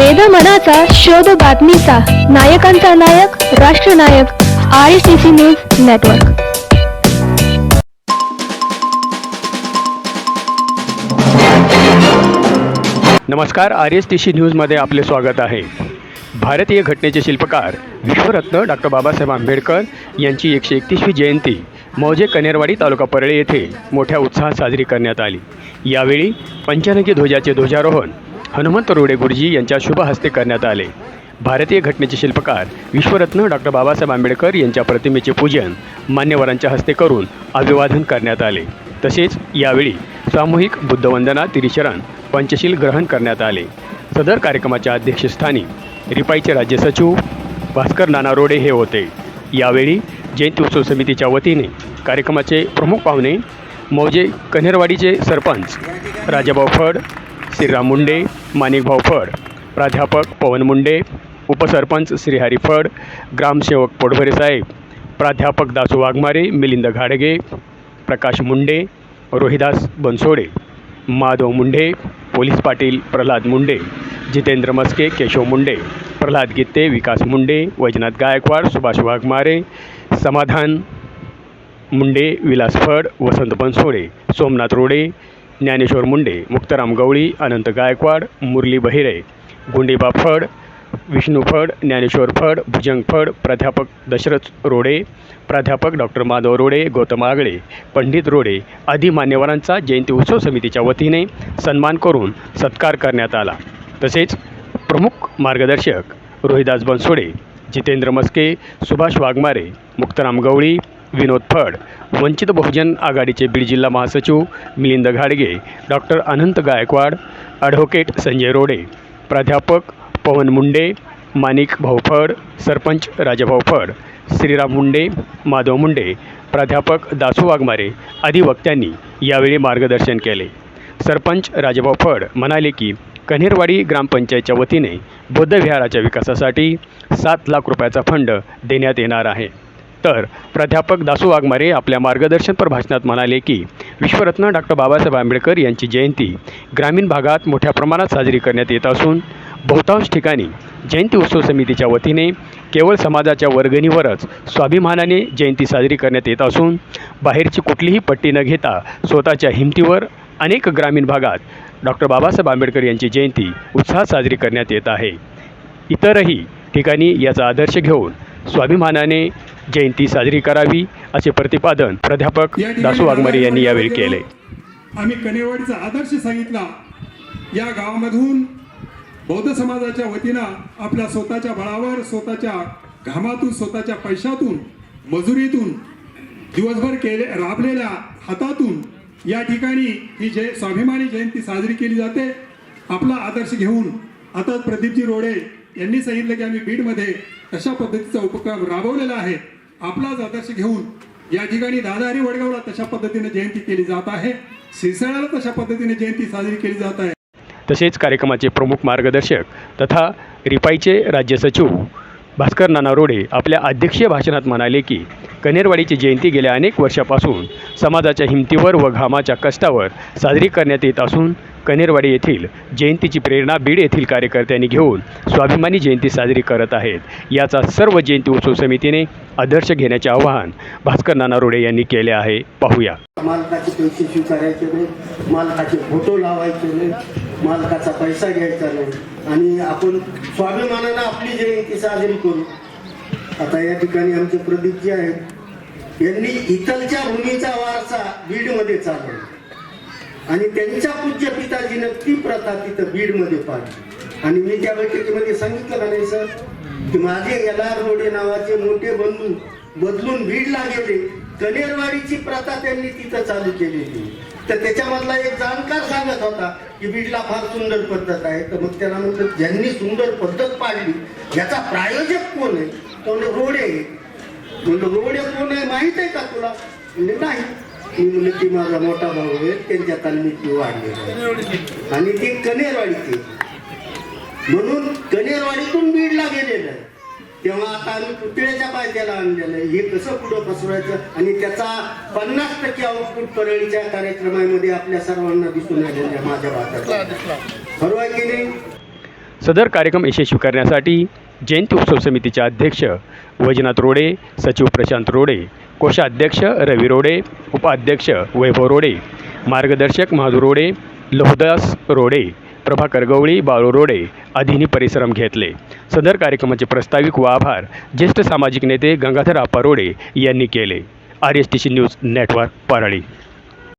वेद मनाचा शोध बातमीचा. नायकांचा नायक राष्ट्रनायक R C C news network नमस्कार आर एस टी सी न्यूजमध्ये आपले स्वागत आहे. भारतीय घटनेचे शिल्पकार विश्वरत्न डॉक्टर बाबासाहेब आंबेडकर यांची एकशे एकतीसवी जयंती मौजे कनेरवाडी तालुका परळी येथे मोठ्या उत्साहात साजरी करण्यात आली. यावेळी पंचनकी ध्वजाचे ध्वजारोहण हनुमंत रोडे गुरुजी यांच्या शुभ हस्ते करण्यात आले. भारतीय घटनेचे शिल्पकार विश्वरत्न डॉक्टर बाबासाहेब आंबेडकर यांच्या प्रतिमेचे पूजन मान्यवरांच्या हस्ते करून अभिवादन करण्यात आले. तसेच यावेळी सामूहिक बुद्धवंदना तिरिशरण पंचशील ग्रहण करण्यात आले. सदर कार्यक्रमाच्या अध्यक्षस्थानी रिपाईचे राज्य सचिव भास्कर नाना रोडे हे होते. यावेळी जयंती उत्सव समितीच्या वतीने कार्यक्रमाचे प्रमुख पाहुणे मौजे कन्हेरवाडीचे सरपंच राजाभाऊ फड श्रीराम मुंडे माणिकभाऊ फड प्राध्यापक पवन मुंडे उपसरपंच श्रीहरी फड ग्रामसेवक पोटभरे साहेब प्राध्यापक दासू वाघमारे मिलिंद घाडगे प्रकाश मुंडे रोहिदास बनसोडे माधव मुंडे पोलीस पाटील प्रल्हाद मुंडे जितेंद्र मस्के केशव मुंडे प्रल्हाद गित्ते विकास मुंडे वैजनाथ गायकवाड सुभाष वाघमारे समाधान मुंडे विलास फड वसंत बनसोडे सोमनाथ रोडे ज्ञानेश्वर मुंडे मुक्ताराम गवळी अनंत गायकवाड मुरली बहिरे गुंडीबा फड विष्णू फड ज्ञानेश्वर फड भुजंग फड प्राध्यापक दशरथ रोडे प्राध्यापक डॉक्टर माधव रोडे गौतम आगळे पंडित रोडे आदी मान्यवरांचा जयंती उत्सव समितीच्या वतीने सन्मान करून सत्कार करण्यात आला. तसेच प्रमुख मार्गदर्शक रोहिदास बनसोडे जितेंद्र मस्के सुभाष वाघमारे मुक्ताराम गवळी विनोद फड वंचित बहुजन आघाडीचे बीड जिल्हा महासचिव मिलिंद घाडगे डॉक्टर अनंत गायकवाड ॲडव्होकेट संजय रोडे प्राध्यापक पवन मुंडे माणिक भाऊ फड सरपंच राजाभाऊ फड श्रीराम मुंडे माधव मुंडे प्राध्यापक दासू वाघमारे आदी वक्त्यांनी यावेळी मार्गदर्शन केले. सरपंच राजाभाऊ फड म्हणाले की कन्हेरवाडी ग्रामपंचायतच्या वतीने बौद्ध विहाराच्या विकासासाठी सात लाख रुपयाचा फंड देण्यात येणार आहे. तर प्राध्यापक दासू वाघमारे आपल्या मार्गदर्शनपर भाषणात म्हणाले की विश्वरत्न डॉक्टर बाबासाहेब आंबेडकर यांची जयंती ग्रामीण भागात मोठ्या प्रमाणात साजरी करण्यात येत असून बहुतांश ठिकाणी जयंती उत्सव समितीच्या वतीने केवळ समाजाच्या वर्गणीवरच स्वाभिमानाने जयंती साजरी करण्यात येत असून बाहेरची कुठलीही पट्टी न घेता स्वतःच्या हिमतीवर अनेक ग्रामीण भागात डॉक्टर बाबासाहेब आंबेडकर यांची जयंती उत्साहात साजरी करण्यात येत आहे. इतरही ठिकाणी याचा आदर्श घेऊन स्वाभिमानाने जयंती साजरी करावी असे प्रतिपादन प्राध्यापक दासू वाघमारे यांनी यावेळी केले. आम्ही कनेवाडीचा आदर्श सांगितला. या गावामधून बौद्ध समाजाच्या वतीनं आपल्या स्वतःच्या बळावर स्वतःच्या घामातून स्वतःच्या पैशातून मजुरीतून दिवसभर केले राबलेल्या हातातून या ठिकाणी ही जय स्वाभिमानी जयंती साजरी केली जाते. आपला आदर्श घेऊन आता प्रदीपजी रोडे यांनी सांगितलं की आम्ही बीडमध्ये तशा पद्धतीचा उपक्रम राबवलेला आहे. आपलाच आदर्श घेऊन या ठिकाणी दादारी वडगावला तशा पद्धतीने जयंती केली जात आहे. सिरसाळ्याला तशा पद्धतीने जयंती साजरी केली जात आहे. तसेच कार्यक्रमाचे प्रमुख मार्गदर्शक तथा रिपाईचे राज्य सचिव भास्कर नाना रोडे आपल्या अध्यक्षीय भाषणात म्हणाले की कनेरवाडीची जयंती गेल्या अनेक वर्षापासून समाजाच्या हिमतीवर व घामाच्या कष्टावर साजरी करण्यात येत असून कनेरवाडी येथील जयंतीची प्रेरणा बीड येथील कार्यकर्त्यांनी घेऊन स्वाभिमानी जयंती साजरी करत आहेत. याचा सर्व जयंती उत्सव समितीने आदर्श घेण्याचे आवाहन भास्कर नाना रोडे यांनी केले आहे. पाहूया. मालकाचे पैसे स्वीकारायचे नाही. मालकाचे फोटो लावायचे नाही. मालकाचा पैसा घ्यायचा नाही. आणि आपण स्वाभिमानानं आपली जयंती साजरी करू. आता या ठिकाणी आमचे प्रदीप जे आहेत यांनी इथलच्या भूमीचा वारसा बीडमध्ये चालवला. आणि त्यांच्या पूज्य पिताजीनं ती प्रथा तिथं बीडमध्ये पाडली. आणि मी त्या बैठकीमध्ये सांगितलं का नाही सर की माझे एलार रोडे नावाचे मोठे बंधू बदलून बीडला गेले. कनेरवाडीची प्रथा त्यांनी तिथं चालू केली होती तर त्याच्यामधला एक जाणकार सांगत होता की बीडला फार सुंदर पद्धत आहे. तर मग त्याला म्हटलं ज्यांनी सुंदर पद्धत पाडली याचा प्रायोजक कोण आहे? तो म्हणले, रोडे म्हणलं रोडे कोण आहे माहीत आहे का तुला म्हणजे नाही मी म्हणलं ती माझा मोठा भाऊ आहे त्यांच्या तालमीत वाढलेला आहे. आणि ते कनेरवाडीचे म्हणून कनेरवाडीतून बीडला गेलेलं आहे तेव्हा आता आम्ही पुतळ्याच्या पायथ्याला आणलेलं आहे हे कसं पुढं पसरवायचं आणि त्याचा पन्नास टक्के आउटपुट परळीच्या कार्यक्रमामध्ये आपल्या सर्वांना दिसून आलेलं माझ्या भागात बरोबर आहे की नाही सदर कार्यक्रम यशस्वी करण्यासाठी जयंती उत्सव समितीचे अध्यक्ष वैजनाथ रोडे सचिव प्रशांत रोडे कोषाध्यक्ष रवी रोडे उपाध्यक्ष वैभव रोडे मार्गदर्शक महादू रोडे लोहदास रोडे प्रभाकर गवळी बाळू रोडे आदींनी परिश्रम घेतले. सदर कार्यक्रमाचे प्रस्ताविक व आभार ज्येष्ठ सामाजिक नेते गंगाधर आप्पा रोडे यांनी केले. R S T C news network Parli.